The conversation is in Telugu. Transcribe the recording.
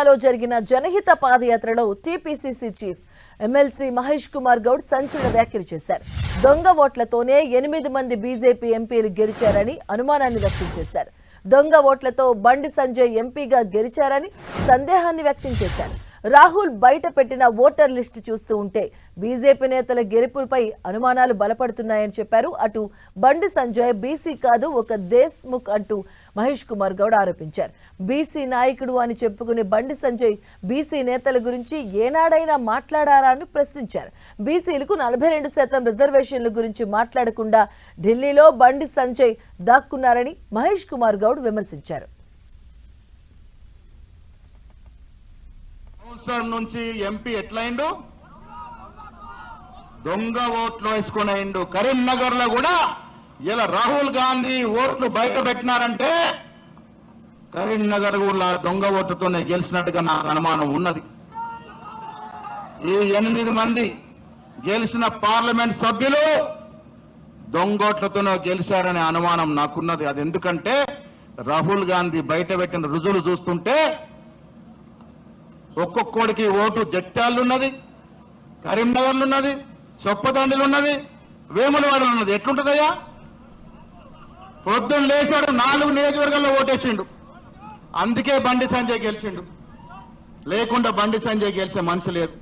లో జరిగిన జనహిత పాదయాత్రలో TPCC chief MLC Mahesh Kumar Goud సంచలన వ్యాఖ్యలు చేశారు. దొంగ ఓట్లతోనే ఎనిమిది మంది బీజేపీ ఎంపీలు గెలిచారని అనుమానాన్ని వ్యక్తం చేశారు. దొంగ ఓట్లతో బండి సంజయ్ ఎంపీగా గెలిచారని సందేహాన్ని వ్యక్తం చేశారు. రాహుల్ బయట పెట్టిన ఓటర్ లిస్టు చూస్తూ ఉంటే బీజేపీ నేతల గెలుపుపై అనుమానాలు బలపడుతున్నాయని చెప్పారు. అటు బండి సంజయ్ బీసీ కాదు ఒక దేశ్ముఖ్ అంటూ మహేష్ కుమార్ గౌడ్ ఆరోపించారు. బీసీ నాయకుడు అని చెప్పుకునే బండి సంజయ్ బీసీ నేతల గురించి ఏనాడైనా మాట్లాడారా అని ప్రశ్నించారు. బీసీలకు నలభై రెండు శాతం రిజర్వేషన్ల గురించి మాట్లాడకుండా ఢిల్లీలో బండి సంజయ్ దాక్కున్నారని మహేష్ కుమార్ గౌడ్ విమర్శించారు. సంవత్సరం నుంచి ఎంపీ ఎట్లయిండు? దొంగ ఓట్లు వేసుకుని అయిండు కరీంనగర్లో కూడా ఇలా రాహుల్ గాంధీ ఓట్లు బయట పెట్టినారంటే కరీంనగర్ కూడా దొంగ ఓటుతోనే గెలిచినట్టుగా నాకు అనుమానం ఉన్నది. ఈ ఎనిమిది మంది గెలిచిన పార్లమెంట్ సభ్యులు దొంగోట్లతోనే గెలిచారనే అనుమానం నాకున్నది. అది ఎందుకంటే రాహుల్ గాంధీ బయట పెట్టిన రుజువులు చూస్తుంటే ఒక్కొక్కడికి ఓటు జట్టాళ్ళున్నది కరీంనగర్లున్నది కరీంనగర్లు ఉన్నది వేములవాడలు ఉన్నది ఎట్లుంటుందయ్యా? పొద్దున్న లేచాడు నాలుగు నియోజకవర్గాల్లో ఓటేసిండు. అందుకే బండి సంజయ్ గెలిచిండు. లేకుండా బండి సంజయ్ గెలిచే మనిషి లేదు.